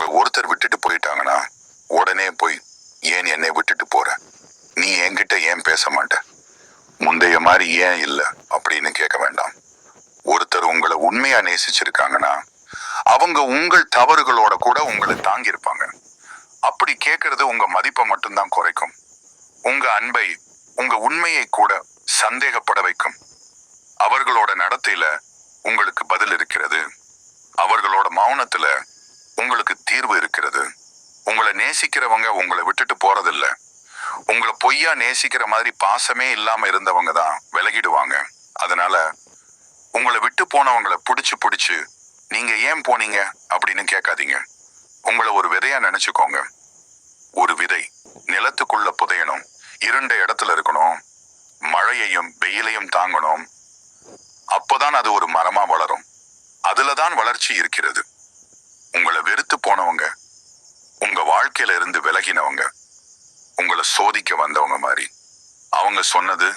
உங்களை ஒருத்தர் விட்டுட்டு போயிட்டாங்கன்னா உடனே போய் ஏன் என்னை விட்டுட்டு போற? நீ என்கிட்ட ஏன் பேச மாட்ட? முந்தைய மாதிரி ஏன் இல்லை? அப்படின்னு கேட்க வேண்டாம். ஒருத்தர் உங்களை உண்மையா நேசிச்சிருக்காங்கன்னா அவங்க உங்கள் தவறுகளோட கூட உங்களை தாங்கியிருப்பாங்க. அப்படி கேட்கறது உங்க மதிப்பை மட்டும்தான் குறைக்கும். உங்க அன்பை உங்க உண்மையை கூட சந்தேகப்பட வைக்கும். அவர்களோட நடத்தையில உங்களுக்கு பதில் இருக்கு அவர்களோட மௌனத்துல உங்களுக்கு தீர்வு இருக்கிறது உங்களை நேசிக்கிறவங்க உங்களை விட்டுட்டு போறதில்ல. உங்களை பொய்யா நேசிக்கிற மாதிரி பாசமே இல்லாம இருந்தவங்க தான் விலகிடுவாங்க. அதனால உங்களை விட்டு போனவங்களை பிடிச்சு பிடிச்சு நீங்க ஏன் போனீங்க? அப்படின்னு கேட்காதீங்க. உங்களை ஒரு விதையா நினைச்சுக்கோங்க. ஒரு விதை நிலத்துக்குள்ள புதையணும். இருண்ட இடத்துல இருக்கணும். மழையையும் வெயிலையும் தாங்கணும். அப்போதான் அது ஒரு மரமா வளரும். அதுல தான் வளர்ச்சி இருக்கிறது. உங்களை வெறுத்து போனவங்க வாழ்க்கையில இருந்து விலகினவங்க உங்களை சோதிக்க வந்தவங்க மாதிரி. அவங்க சொன்னது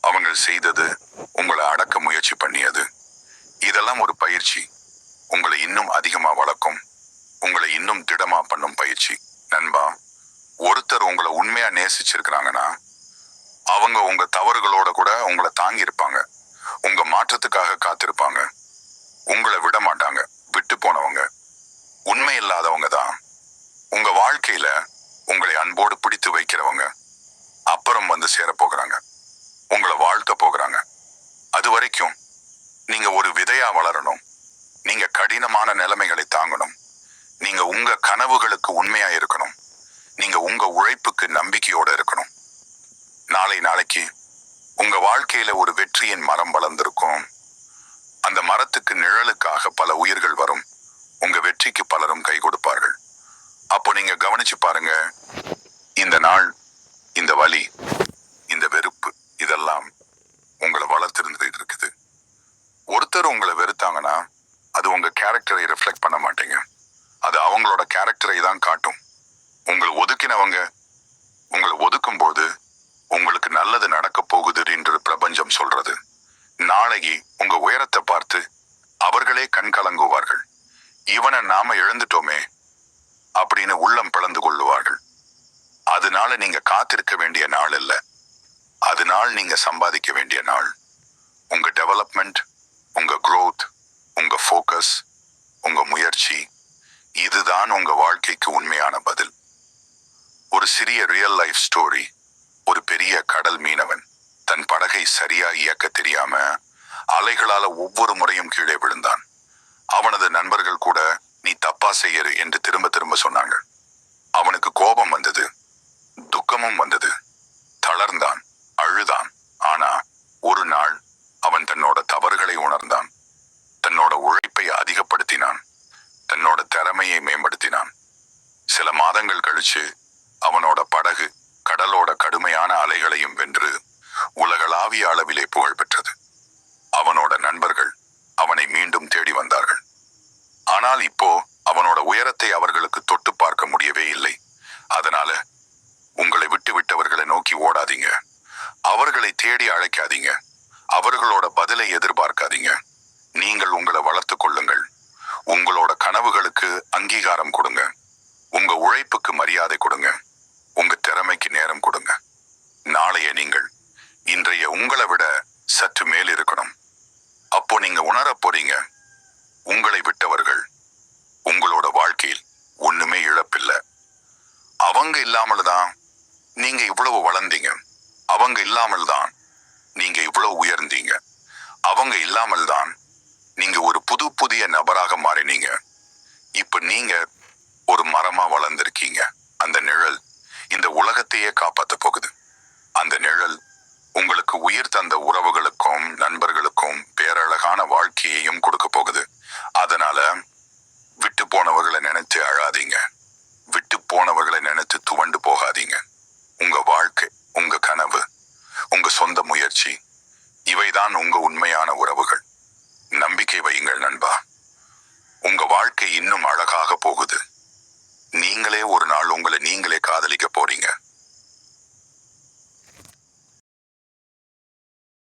அவங்க செய்தது உங்களை அடக்க முயற்சி பண்ணியது. இதெல்லாம் ஒரு பயிற்சி. உங்களை இன்னும் அதிகமா வளர்க்கும் உங்களை இன்னும் திடமா பண்ணும் பயிற்சி. நண்பா ஒருத்தர் உங்களை உண்மையா நேசிச்சிருக்கிறாங்கன்னா அவங்க உங்க தவறுகளோட கூட உங்களை தாங்கி இருப்பாங்க உங்க மாற்றத்துக்காக காத்திருப்பாங்க. உங்களை விட மாட்டாங்க விட்டு போனவங்க. உண்மை இல்லாதவங்க தான். வாழ்க்கையில உங்களை அன்போடு பிடித்து வைக்கிறவங்க அப்புறம் வந்து சேர போகிறாங்க. உங்களை வாழ்த்த போகிறாங்க. அது வரைக்கும் நீங்க ஒரு விதையா வளரணும். நீங்க கடினமான நிலைமைகளை தாங்கணும். நீங்க உங்க கனவுகளுக்கு உண்மையா இருக்கணும். நீங்க உங்க உழைப்புக்கு நம்பிக்கையோட இருக்கணும். நாளை நாளைக்கு உங்க வாழ்க்கையில ஒரு வெற்றியின் மரம் வளர்ந்திருக்கும். அந்த மரத்துக்கு நிழலுக்காக பல உயிர்கள் வரும் உங்க வெற்றிக்கு பலரும் கை கொடுப்பார்கள் அப்போ நீங்க கவனிச்சு பாருங்க. இந்த நாள் இந்த வலி இந்த வெறுப்பு இதெல்லாம் உங்களை வளர்த்திருந்துட்டு இருக்குது. ஒருத்தர் உங்களை வெறுத்தாங்கன்னா அது உங்க கேரக்டரை ரிஃப்ளெக்ட் பண்ண மாட்டீங்க. அது அவங்களோட கேரக்டரை தான் காட்டும். உங்களை ஒதுக்கினவங்க உங்களை ஒதுக்கும் போது உங்களுக்கு நல்லது நடக்க போகுது என்று பிரபஞ்சம் சொல்றது. நாளைக்கு உங்க உயரத்தை பார்த்து அவர்களே கண் கலங்குவார்கள் இவனை நாம எழுந்துட்டோமே அப்படின்னு உள்ளம் பிளந்து கொள்ளுவார்கள். அதனால நீங்க காத்திருக்க வேண்டிய நாள் இல்லை. அதனால் நீங்க சம்பாதிக்க வேண்டிய நாள். உங்க டெவலப்மெண்ட் உங்க க்ரோத் உங்க ஃபோக்கஸ் உங்க முயற்சி இதுதான் உங்க வாழ்க்கைக்கு உண்மையான பதில். ஒரு சிறிய ரியல் லைஃப் ஸ்டோரி ஒரு பெரிய கடல் மீனவன் தன் படகை சரியா இயக்க தெரியாம அலைகளால ஒவ்வொரு முறையும் கீழே விழுந்தான். அவனது நண்பர்கள் கூட நீ தப்பா செய்யறு என்று திரும்ப திரும்ப சொன்னாங்க அவனுக்கு கோபம் வந்தது துக்கமும் வந்தது. தளர்ந்தான் அழுதான். ஆனா ஒரு நாள் அவன் தன்னோட தவறுகளை உணர்ந்தான். தன்னோட உழைப்பை அதிகப்படுத்தினான். தன்னோட திறமையை மேம்படுத்தினான். சில மாதங்கள் கழிச்சு அழைக்காதீங்க அவர்களோட பதிலை எதிர்பார்க்காதீங்க. நீங்கள் உங்களை வளர்த்து கொள்ளுங்கள். உங்களோட கனவுகளுக்கு அங்கீகாரம் கொடுங்க. உங்க உழைப்புக்கு மரியாதை கொடுங்க. உங்க திறமைக்கு நேரம் கொடுங்க. நாளைய நீங்கள் இன்றைய உங்களை விட சற்று மேல் இருக்கணும். அப்போ நீங்க உணரப் போறீங்க. உங்களை விட்டவர்கள் உங்களோட வாழ்க்கையில் ஒண்ணுமே இழப்பில்லை. அவங்க இல்லாமல் தான் நீங்க இவ்வளவு வளர்ந்தீங்க. அவங்க இல்லாமல் தான் அவங்க இல்லாமல் தான் நீங்க ஒரு புது புதிய நபராக மாறினீங்க. இப்ப நீங்க ஒரு மரமா வளர்ந்திருக்கீங்க. அந்த நிழல் இந்த உலகத்தையே காப்பாற்ற போகுது. அந்த நிழல் உங்களுக்கு உயிர் தந்த உறவுகளுக்கும் நண்பர்களுக்கும் பேரழகான வாழ்க்கையையும் கொடுக்க போகுது. அதனால விட்டு போனவர்களை நினைச்சு அழாதீங்க. விட்டு போனவர்களை நினைச்சு துவண்டு போகாதீங்க. உங்க வாழ்க்கை உங்க கனவு உங்க சொந்த முயற்சி இவைதான் உங்க உண்மையான உறவுகள். நம்பிக்கை வையுங்கள் நண்பா. உங்க வாழ்க்கை இன்னும் அழகாக போகுது. நீங்களே ஒரு நாள் உங்களை நீங்களே காதலிக்க போறீங்க.